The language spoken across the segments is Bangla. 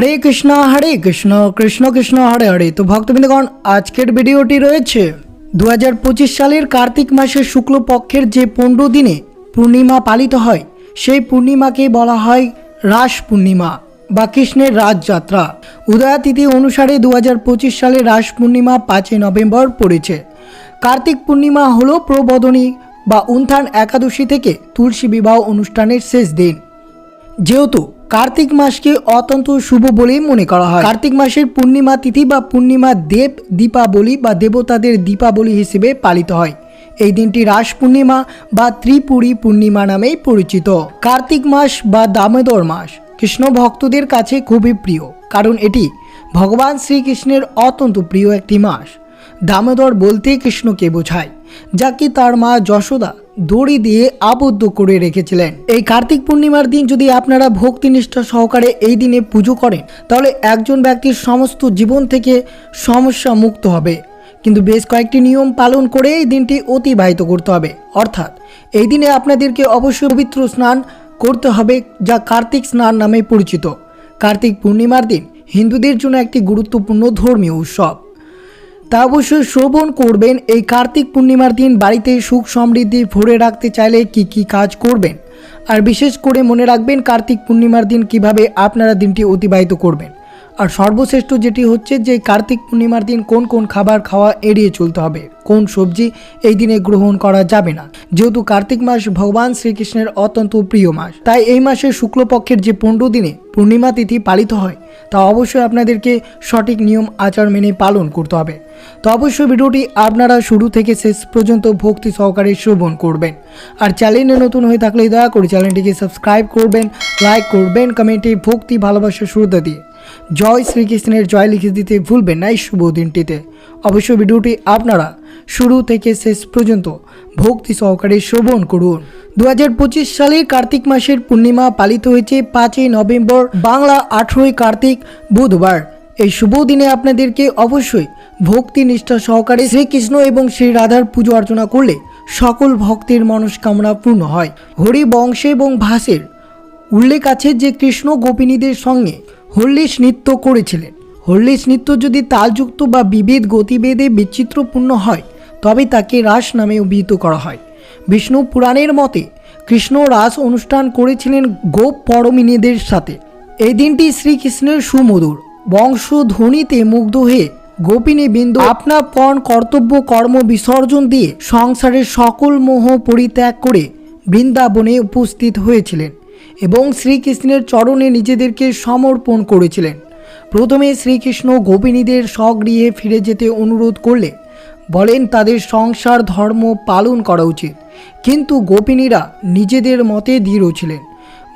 হরে কৃষ্ণ হরে কৃষ্ণ কৃষ্ণ কৃষ্ণ, হরে হরে। তো ভক্তবৃন্দগণ, আজকের ভিডিওটি রয়েছে দু হাজার পঁচিশ সালের কার্তিক মাসের শুক্লপক্ষের যে পনেরো দিনে পূর্ণিমা পালিত হয়, সেই পূর্ণিমাকে বলা হয় রাস পূর্ণিমা বা কৃষ্ণের রাজযাত্রা। উদয়াতিথি অনুসারে দু হাজার পঁচিশ সালে রাস পূর্ণিমা পাঁচই নভেম্বর পড়েছে। কার্তিক পূর্ণিমা হলো প্রবোধনী বা উত্থান একাদশী থেকে তুলসী বিবাহ অনুষ্ঠানের শেষ দিন। যেহেতু কার্তিক মাসকে অত্যন্ত শুভ বলেই মনে করা হয়। কার্তিক মাসের পূর্ণিমা তিথি বা পূর্ণিমা দেব দীপাবলি বা দেবতাদের দীপাবলি হিসেবে পালিত হয়। এই দিনটি রাস পূর্ণিমা বা ত্রিপুরী পূর্ণিমা নামেই পরিচিত। কার্তিক মাস বা দামোদর মাস কৃষ্ণ ভক্তদের কাছে খুবই প্রিয়, কারণ এটি ভগবান শ্রীকৃষ্ণের অত্যন্ত প্রিয় একটি মাস। দামোদর বলতে কৃষ্ণকে বোঝায় যাকে তার মা যশোদা দড়ি দিয়ে আবদ্ধ করে রেখেছিলেন। এই কার্তিক পূর্ণিমার দিন যদি আপনারা ভক্তিনিষ্ঠা সহকারে এই দিনে পুজো করেন, তাহলে একজন ব্যক্তির সমস্ত জীবন থেকে সমস্যা মুক্ত হবে। কিন্তু বেশ কয়েকটি নিয়ম পালন করে এই দিনটি অতিবাহিত করতে হবে। অর্থাৎ, এই দিনে আপনাদেরকে অবশ্যই পবিত্র স্নান করতে হবে, যা কার্তিক স্নান নামে পরিচিত। কার্তিক পূর্ণিমার দিন হিন্দুদের জন্য একটি গুরুত্বপূর্ণ ধর্মীয় উৎসব। তা অবশ্যই শ্রবণ করবেন। এই কার্তিক পূর্ণিমার দিন বাড়িতে সুখ সমৃদ্ধি ভরে রাখতে চাইলে কি কি কাজ করবেন? আর বিশেষ করে মনে রাখবেন কার্তিক পূর্ণিমার দিন কীভাবে আপনারা দিনটি অতিবাহিত করবেন। আর সর্বশ্রেষ্ঠ যেটি হচ্ছে যে কার্তিক পূর্ণিমার দিন কোন কোন খাবার খাওয়া এড়িয়ে চলতে হবে, কোন সবজি এই দিনে গ্রহণ করা যাবে না। যেহেতু কার্তিক মাস ভগবান শ্রীকৃষ্ণের অত্যন্ত প্রিয় মাস, তাই এই মাসের শুক্লপক্ষের যে পনেরো দিনে পূর্ণিমা তিথি পালিত হয়, তা অবশ্যই আপনাদেরকে সঠিক নিয়ম আচার মেনে পালন করতে হবে। তো অবশ্যই ভিডিওটি আপনারা শুরু থেকে শেষ পর্যন্ত ভক্তি সহকারে শ্রবণ করবেন। আর চ্যানেলে নতুন হয়ে থাকলে দয়া করে চ্যানেলটিকে সাবস্ক্রাইব করবেন, লাইক করবেন, কমেন্টে ভক্তি, ভালোবাসা, শ্রদ্ধা দিয়ে। জয় শ্রীকৃষ্ণের জয় লিখে দিতে ভুলবেন না এই শুভ দিনটিতে। অবশ্যই ভিডিওটি আপনারা শুরু থেকে শেষ পর্যন্ত ভক্তি সহকারে শ্রবণ করুন। দু সালে কার্তিক মাসের পূর্ণিমা পালিত হয়েছে পাঁচই নভেম্বর বাংলা আঠেরোই কার্তিক বুধবার। এই শুভ দিনে আপনাদেরকে অবশ্যই ভক্তি নিষ্ঠা সহকারে শ্রীকৃষ্ণ এবং শ্রী রাধার পুজো অর্চনা করলে সকল ভক্তের মনস্কামনা পূর্ণ হয়। হরি বংশে এবং ভাসের উল্লেখ আছে যে কৃষ্ণ গোপিনীদের সঙ্গে হল্লিশ নৃত্য করেছিলেন। হল্লিশ নৃত্য যদি তালযুক্ত বা বিবিধ গতিবেদে বিচিত্রপূর্ণ হয়, তবে তাকে রাস নামে অভিহিত করা হয়। বিষ্ণু পুরাণের মতে, কৃষ্ণ রাস অনুষ্ঠান করেছিলেন গোপ পরমিনীদের সাথে। এই দিনটি শ্রীকৃষ্ণের সুমধুর, বংশধ্বনিতে মুগ্ধ হয়ে গোপিনী বিন্দু আপনার পণ কর্তব্য কর্ম বিসর্জন দিয়ে সংসারের সকল মোহ পরিত্যাগ করে বৃন্দাবনে উপস্থিত হয়েছিলেন। এবং শ্রীকৃষ্ণের চরণে নিজেদেরকে সমর্পণ করেছিলেন। প্রথমে শ্রীকৃষ্ণ গোপিনীদের স্বগৃহে ফিরে যেতে অনুরোধ করলে, বলেন, তাদের সংসার ধর্ম পালন করা উচিত। কিন্তু গোপিনীরা নিজেদের মতে দৃঢ় ছিলেন।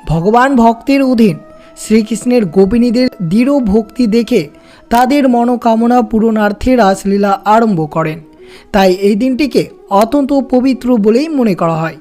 ভগবান ভক্তের অধীন শ্রীকৃষ্ণের গোপিনীদের দৃঢ় ভক্তি দেখে তাদের মনোকামনা পূরণার্থে রাসলীলা আরম্ভ করেন। তাই এই দিনটিকে অত্যন্ত পবিত্র বলেই মনে করা হয়।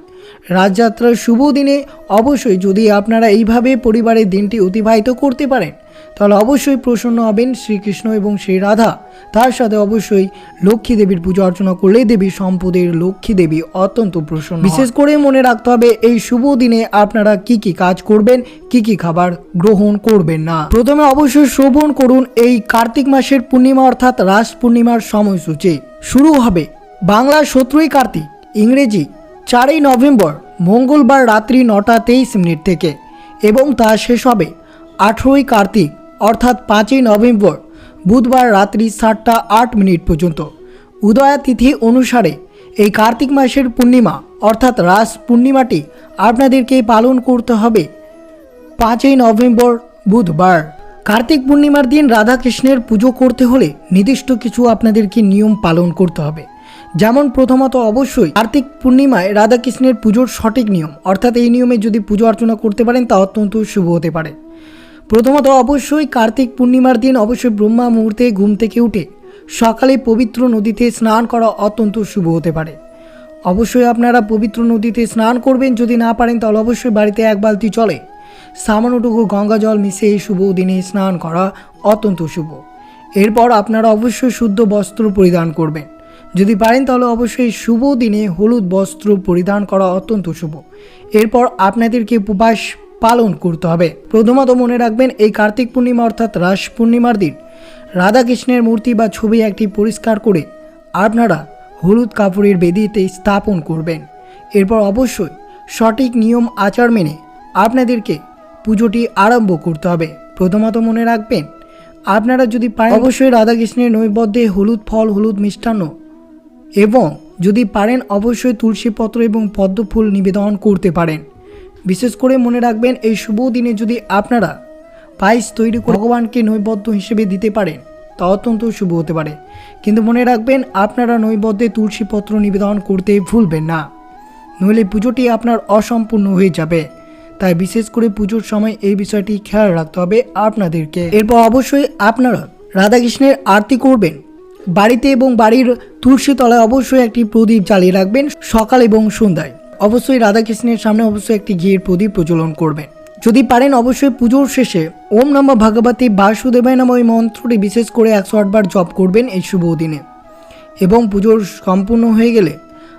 রাজযাত্রার শুভ দিনে অবশ্যই যদি আপনারা এইভাবে পরিবারের দিনটি অতিবাহিত করতে পারেন, তাহলে অবশ্যই প্রসন্ন হবেন শ্রীকৃষ্ণ এবং শ্রী রাধা। তার সাথে অবশ্যই লক্ষ্মী দেবীর পুজো অর্চনা করলে দেবী সম্পদের লক্ষ্মী দেবী অত্যন্ত প্রসন্ন বিশেষ করে মনে রাখতে হবে, এই শুভ দিনে আপনারা কি কি কাজ করবেন, কি কি খাবার গ্রহণ করবেন না। প্রথমে অবশ্যই শ্রবণ করুন এই কার্তিক মাসের পূর্ণিমা অর্থাৎ রাস পূর্ণিমার সময়সূচি। শুরু হবে বাংলা সতেরোই কার্তিক, ইংরেজি চারই নভেম্বর, মঙ্গলবার রাত্রি নটা তেইশ মিনিট থেকে এবং তা শেষ হবে আঠেরোই কার্তিক, অর্থাৎ পাঁচই নভেম্বর, বুধবার রাত্রি সাতটা আট মিনিট পর্যন্ত। উদয়া তিথি অনুসারে এই কার্তিক মাসের পূর্ণিমা, অর্থাৎ রাস পূর্ণিমাটি আপনাদেরকে পালন করতে হবে পাঁচই নভেম্বর, বুধবার। কার্তিক পূর্ণিমার দিন রাধাকৃষ্ণের পুজো করতে হলে নির্দিষ্ট কিছু আপনাদেরকে নিয়ম পালন করতে হবে। যেমন প্রথমত অবশ্যই কার্তিক পূর্ণিমায় রাধাকৃষ্ণের পুজোর সঠিক নিয়ম, অর্থাৎ এই নিয়মে যদি পুজো অর্চনা করতে পারেন তা অত্যন্ত শুভ হতে পারে। প্রথমত অবশ্যই কার্তিক পূর্ণিমার দিন অবশ্যই ব্রহ্মা মুহূর্তে ঘুম থেকে উঠে সকালে পবিত্র নদীতে স্নান করা অত্যন্ত শুভ হতে পারে। অবশ্যই আপনারা পবিত্র নদীতে স্নান করবেন, যদি না পারেন তাহলে অবশ্যই বাড়িতে এক বালতি চলে সামান্যটুকু গঙ্গা জল মিশে এই শুভ দিনে স্নান করা অত্যন্ত শুভ। এরপর আপনারা অবশ্যই শুদ্ধ বস্ত্র পরিধান করবেন। যদি পারেন তাহলে অবশ্যই শুভ দিনে হলুদ বস্ত্র পরিধান করা অত্যন্ত শুভ। এরপর আপনাদেরকে উপবাস পালন করতে হবে। প্রথমত মনে রাখবেন, এই কার্তিক পূর্ণিমা অর্থাৎ রাস পূর্ণিমার দিন। রাধাকৃষ্ণের মূর্তি বা ছবি একটি পরিষ্কার করে আপনারা হলুদ কাপড়ের বেদিতে স্থাপন করবেন। এরপর অবশ্যই সঠিক নিয়ম আচার মেনে আপনাদেরকে পুজোটি আরম্ভ করতে হবে। প্রথমত মনে রাখবেন, আপনারা যদি পারেন, অবশ্যই রাধাকৃষ্ণের নৈবদ্যে হলুদ ফল, হলুদ মিষ্টান্ন এবং যদি পারেন অবশ্যই তুলসী পত্র এবং পদ্ম ফুল নিবেদন করতে পারেন। বিশেষ করে মনে রাখবেন, এই শুভ দিনে যদি আপনারা পায়েস তৈরি করে ভগবানকে নৈবদ্য হিসেবে দিতে পারেন, তা অত্যন্ত শুভ হতে পারে। কিন্তু মনে রাখবেন, আপনারা নৈবদ্যে তুলসী পত্র নিবেদন করতে ভুলবেন না। নইলে পুজোটি আপনার অসম্পূর্ণ হয়ে যাবে। তাই বিশেষ করে পুজোর সময় এই বিষয়টি খেয়াল রাখতে হবে আপনাদেরকে। এরপর অবশ্যই আপনারা রাধাকৃষ্ণের আরতি করবেন। বাড়িতে এবং বাড়ির তুলসী তলায় অবশ্যই একটি প্রদীপ জ্বালিয়ে রাখবেন সকাল এবং সন্ধ্যায়। অবশ্যই রাধাকৃষ্ণের সামনে অবশ্যই একটি ঘিয়ের প্রদীপ প্রজ্বলন করবেন। যদি পারেন অবশ্যই পুজোর শেষে ওম নম ভগবতী বাসুদেবায় নাম ওই মন্ত্রটি বিশেষ করে একশো আটবার জপ করবেন এই শুভ দিনে। এবং পুজোর সম্পূর্ণ হয়ে গেলে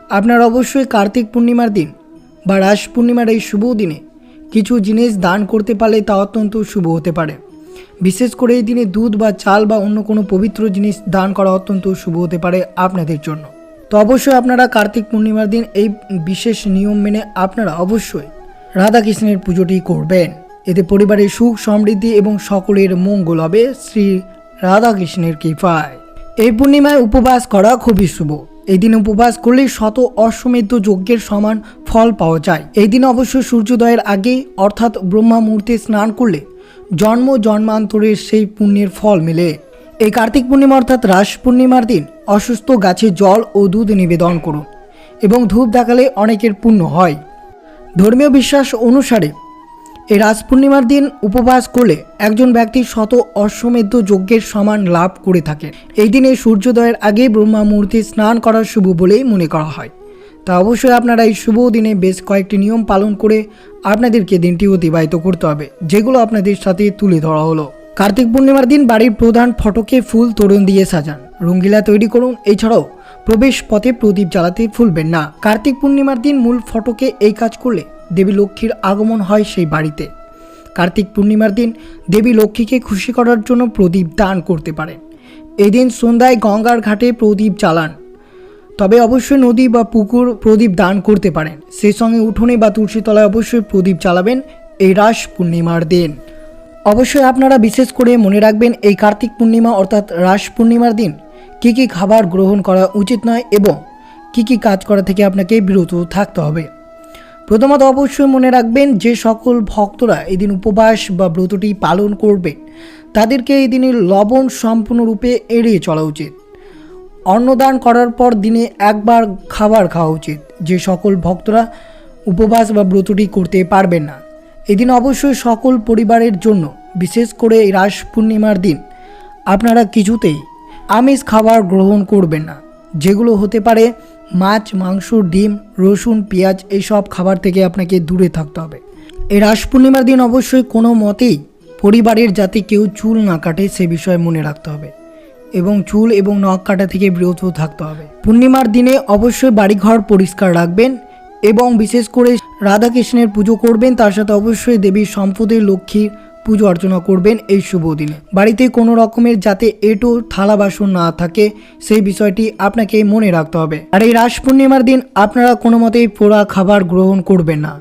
আপনার অবশ্যই কার্তিক পূর্ণিমার দিন বা রাস পূর্ণিমার এই শুভ দিনে কিছু জিনিস দান করতে পারলে তা অত্যন্ত শুভ হতে পারে। বিশেষ করে এই দিনে দুধ বা চাল বা অন্য কোনো পবিত্র জিনিস দান করা অত্যন্ত শুভ হতে পারে আপনাদের জন্য। তো অবশ্যই আপনারা কার্তিক পূর্ণিমার দিন এই বিশেষ নিয়ম মেনে আপনারা অবশ্যই রাধাকৃষ্ণের পুজোটি করবেন। এতে পরিবারের সুখ, সমৃদ্ধি এবং সকলের মঙ্গল হবে শ্রী রাধাকৃষ্ণের কৃপায়। এই পূর্ণিমায় উপবাস করা খুবই শুভ। এই দিন উপবাস করলে শত অশ্বমেধ যজ্ঞের সমান ফল পাওয়া যায়। এই দিন অবশ্য সূর্যোদয়ের আগে অর্থাৎ ব্রহ্মা মুহূর্তে স্নান করলে জন্ম জন্মান্তরের সেই পুণ্যের ফল মেলে। এই কার্তিক পূর্ণিমা অর্থাৎ রাস পূর্ণিমার দিন অসুস্থ গাছে জল ও দুধ নিবেদন করুন এবং ধূপ দেখালে অনেকের পুণ্য হয়। ধর্মীয় বিশ্বাস অনুসারে এই রাস পূর্ণিমার দিন উপবাস করলে একজন ব্যক্তি শত অশ্বমেধ যজ্ঞের সমান লাভ করে থাকেন এই দিনে সূর্যোদয়ের আগে ব্রহ্মা মূর্তি স্নান করা শুভ বলেই মনে করা হয়। তা অবশ্যই আপনারা এই শুভ দিনে বেশ কয়েকটি নিয়ম পালন করে আপনাদেরকে দিনটি অতিবাহিত করতে হবে, যেগুলো আপনাদের সাথে তুলে ধরা হলো। কার্তিক পূর্ণিমার দিন বাড়ির প্রধান ফটকে ফুল তোরণ দিয়ে সাজান। রঙ্গিলা তৈরি করুন, এছাড়াও প্রবেশ পথে প্রদীপ জ্বালাতে ভুলবেন না। কার্তিক পূর্ণিমার দিন মূল ফটকে এই কাজ করলে দেবী লক্ষ্মীর আগমন হয় সেই বাড়িতে। কার্তিক পূর্ণিমার দিন দেবী লক্ষ্মীকে খুশি করার জন্য প্রদীপ দান করতে পারেন। এদিন সন্ধ্যায় গঙ্গার ঘাটে প্রদীপ জ্বালান। তবে অবশ্যই নদী বা পুকুর প্রদীপ দান করতে পারেন। সেই সঙ্গে উঠোনে বা তুলসী তলায় অবশ্যই প্রদীপ চালাবেন এই রাস পূর্ণিমার দিন। অবশ্যই আপনারা বিশেষ করে মনে রাখবেন এই কার্তিক পূর্ণিমা অর্থাৎ রাস পূর্ণিমার দিন। কী কী খাবার গ্রহণ করা উচিত নয় এবং কী কী কাজ করা থেকে আপনাকে বিরত থাকতে হবে। প্রথমত অবশ্যই মনে রাখবেন যে সকল ভক্তরা এই দিন উপবাস বা ব্রতটি পালন করবে। তাদেরকে এই দিনে লবণ সম্পূর্ণরূপে এড়িয়ে চলা উচিত। অন্নদান করার পর দিনে একবার খাবার খাওয়া উচিত। যে সকল ভক্তরা উপবাস বা ব্রতটি করতে পারবেন না। এদিন অবশ্যই সকল পরিবারের জন্য, বিশেষ করে এই রাস পূর্ণিমার দিন, আপনারা কিছুতেই আমিষ খাবার গ্রহণ করবেন না। যেগুলো হতে পারে মাছ, মাংস, ডিম, রসুন, পেঁয়াজ এইসব খাবার থেকে আপনাকে দূরে থাকতে হবে। এই রাস পূর্ণিমার দিন অবশ্যই কোনো মতেই পরিবারের যাতে কেউ চুল না কাটে সে বিষয়ে মনে রাখতে হবে। এবং চুল এবং নখ কাটা থেকে বিরত থাকতে হবে। পূর্ণিমার দিনে অবশ্যই বাড়িঘর পরিষ্কার রাখবেন এবং বিশেষ করে রাধাকৃষ্ণের পুজো করবেন, তার সাথে অবশ্যই দেবীর সম্পদের লক্ষ্মীর পুজো অর্চনা করবেন এই শুভ দিনে। বাড়িতে কোনো রকমের যাতে এটো, থালা বাসন না থাকে, সেই বিষয়টি আপনাকে মনে রাখতে হবে। আর এই রাস পূর্ণিমার দিন আপনারা কোনো মতেই পোড়া খাবার গ্রহণ করবেন না।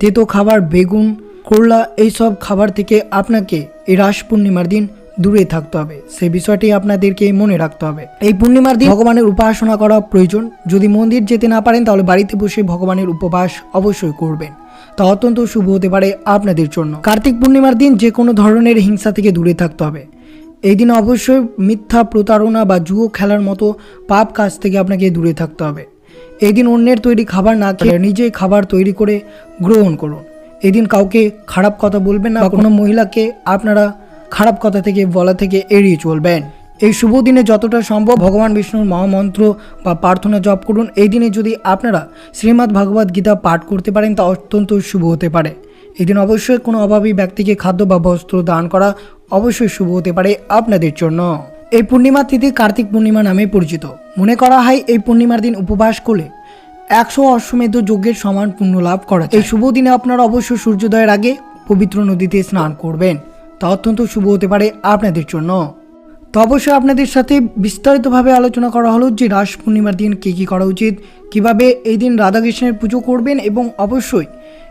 তেতো খাবার, বেগুন, করলা, এইসব খাবার থেকে আপনাকে এই রাস পূর্ণিমার দিন দূরে থাকতে হবে। সে বিষয়টি আপনাদেরকে মনে রাখতে হবে। এই পূর্ণিমার দিন ভগবানের উপাসনা করা প্রয়োজন। যদি মন্দির যেতে না পারেন, তাহলে বাড়িতে বসে ভগবানের উপবাস অবশ্যই করবেন। তা অত্যন্ত শুভ হতে পারে আপনাদের জন্য। কার্তিক পূর্ণিমার দিন যে কোনো ধরনের হিংসা থেকে দূরে থাকতে হবে। এই দিন অবশ্যই মিথ্যা প্রতারণা বা জুয়ো খেলার মতো পাপ কাজ থেকে আপনাকে দূরে থাকতে হবে। এই দিন অন্যের তৈরি খাবার না খেয়ে নিজেই খাবার তৈরি করে গ্রহণ করুন। এদিন কাউকে খারাপ কথা বলবেন না কোনো মহিলাকে আপনারা খারাপ কথা থেকে, বলা থেকে এড়িয়ে চলবেন। এই শুভ দিনে যতটা সম্ভব ভগবান বিষ্ণুর মহামন্ত্র বা প্রার্থনা জপ করুন। এই দিনে যদি আপনারা শ্রীমদ্ ভগবদ গীতা পাঠ করতে পারেন, তা অত্যন্ত শুভ হতে পারে। এই দিন অবশ্যই কোনো অভাবী ব্যক্তিকে খাদ্য বা বস্ত্র দান করা অবশ্যই শুভ হতে পারে আপনাদের জন্য। এই পূর্ণিমা তিথি কার্তিক পূর্ণিমা নামে পরিচিত। মনে করা হয় এই পূর্ণিমার দিন উপবাস করলে একশো অশ্বমেধ যজ্ঞের সমান পুণ্য লাভ করা এই শুভ দিনে আপনারা অবশ্যই সূর্যোদয়ের আগে পবিত্র নদীতে স্নান করবেন। তা অত্যন্ত শুভ হতে পারে আপনাদের জন্য। তো অবশ্যই আপনাদের সাথে বিস্তারিতভাবে আলোচনা করা হলো যে রাস পূর্ণিমার দিন কী কী করা উচিত, কীভাবে এই দিন রাধাকৃষ্ণের পুজো করবেন এবং অবশ্যই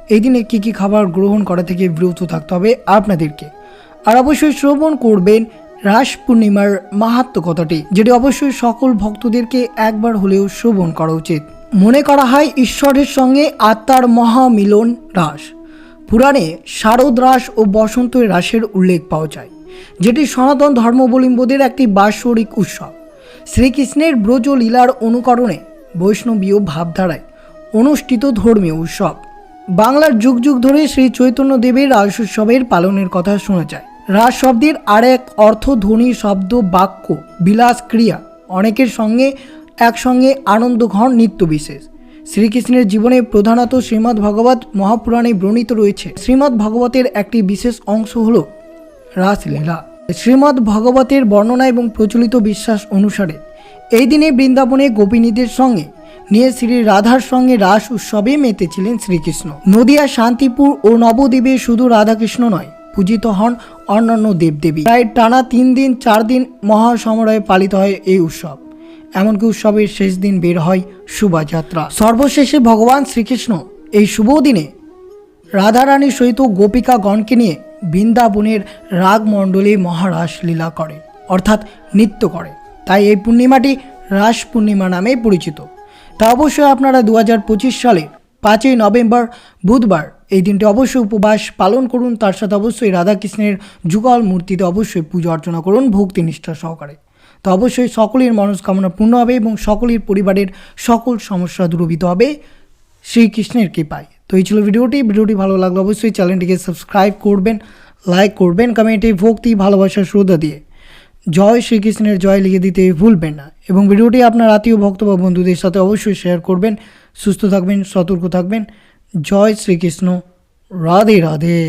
এই দিনে কী কী খাবার গ্রহণ করা থেকে বিরত থাকতে হবে আপনাদেরকে। আর অবশ্যই শ্রবণ করবেন রাস পূর্ণিমার মাহাত্ম কথাটি, যেটি অবশ্যই সকল ভক্তদেরকে একবার হলেও শ্রবণ করা উচিত। মনে করা হয় ঈশ্বরের সঙ্গে আত্মার মহামিলন রাস। পুরাণে শারদ রাস ও বসন্ত রাসের উল্লেখ পাওয়া যায়, যেটি সনাতন ধর্মাবলম্বীদের একটি বাৎসরিক উৎসব। শ্রীকৃষ্ণের ব্রজ লীলার অনুকরণে বৈষ্ণবীয় ভাবধারায় অনুষ্ঠিত ধর্মীয় উৎসব। বাংলার যুগ যুগ ধরে শ্রী চৈতন্য দেবের রাস উৎসবের পালনের কথা শোনা যায়। রাস শব্দের আর এক অর্থধ্বনি শব্দ, বাক্য বিলাস ক্রিয়া অনেকের সঙ্গে একসঙ্গে আনন্দ ঘন নিত্য বিশেষ শ্রীকৃষ্ণের জীবনে প্রধানত শ্রীমদ্ ভগবত মহাপুরাণে বর্ণিত রয়েছে। শ্রীমদ্ ভগবতের একটি বিশেষ অংশ হল রাসলীলা। শ্রীমদ্ ভগবতের বর্ণনা এবং প্রচলিত বিশ্বাস অনুসারে এই দিনে বৃন্দাবনে গোপিনীদের সঙ্গে নিয়ে শ্রী রাধার সঙ্গে রাস উৎসবে মেতেছিলেন শ্রীকৃষ্ণ। নদিয়া, শান্তিপুর ও নবদ্বীপে শুধু রাধাকৃষ্ণ নয়, পূজিত হন অন্যান্য দেবদেবী। প্রায় টানা তিন দিন, চার দিন মহাসমরায় পালিত হয় এই উৎসব। এমনকি উৎসবের শেষ দিন বের হয় শোভাযাত্রা। সর্বশেষে ভগবান শ্রীকৃষ্ণ এই শুভ দিনে রাধারানীর সহিত গোপিকাগণকে নিয়ে বৃন্দাবনের রাগমণ্ডলে মহারাস লীলা করে, অর্থাৎ নৃত্য করে। তাই এই পূর্ণিমাটি রাস পূর্ণিমা নামে পরিচিত। তা অবশ্যই আপনারা দু হাজার পঁচিশ সালে পাঁচই নভেম্বর, বুধবার এই দিনটি অবশ্যই উপবাস পালন করুন। তার সাথে অবশ্যই রাধাকৃষ্ণের যুগল মূর্তিতে অবশ্যই পুজো অর্চনা করুন। ভক্তি নিষ্ঠা সহকারে। তো অবশ্যই সকলের মনস্কামনা পূর্ণ হবে এবং সকলের পরিবারের সকল সমস্যা দূরীভূত হবে। শ্রীকৃষ্ণের কৃপায়। তো এই ছিল ভিডিওটি। ভিডিওটি ভালো লাগলে অবশ্যই চ্যানেলটিকে সাবস্ক্রাইব করবেন, লাইক করবেন, কমেন্টে ভক্তি, ভালোবাসা, শ্রদ্ধা দিয়ে। জয় শ্রীকৃষ্ণের জয় লিখে দিতে ভুলবেন না। এবং ভিডিওটি আপনার আত্মীয়, ভক্ত বা বন্ধুদের সাথে অবশ্যই শেয়ার করবেন। সুস্থ থাকবেন, সতর্ক থাকবেন। জয় শ্রীকৃষ্ণ। রাধে রাধে।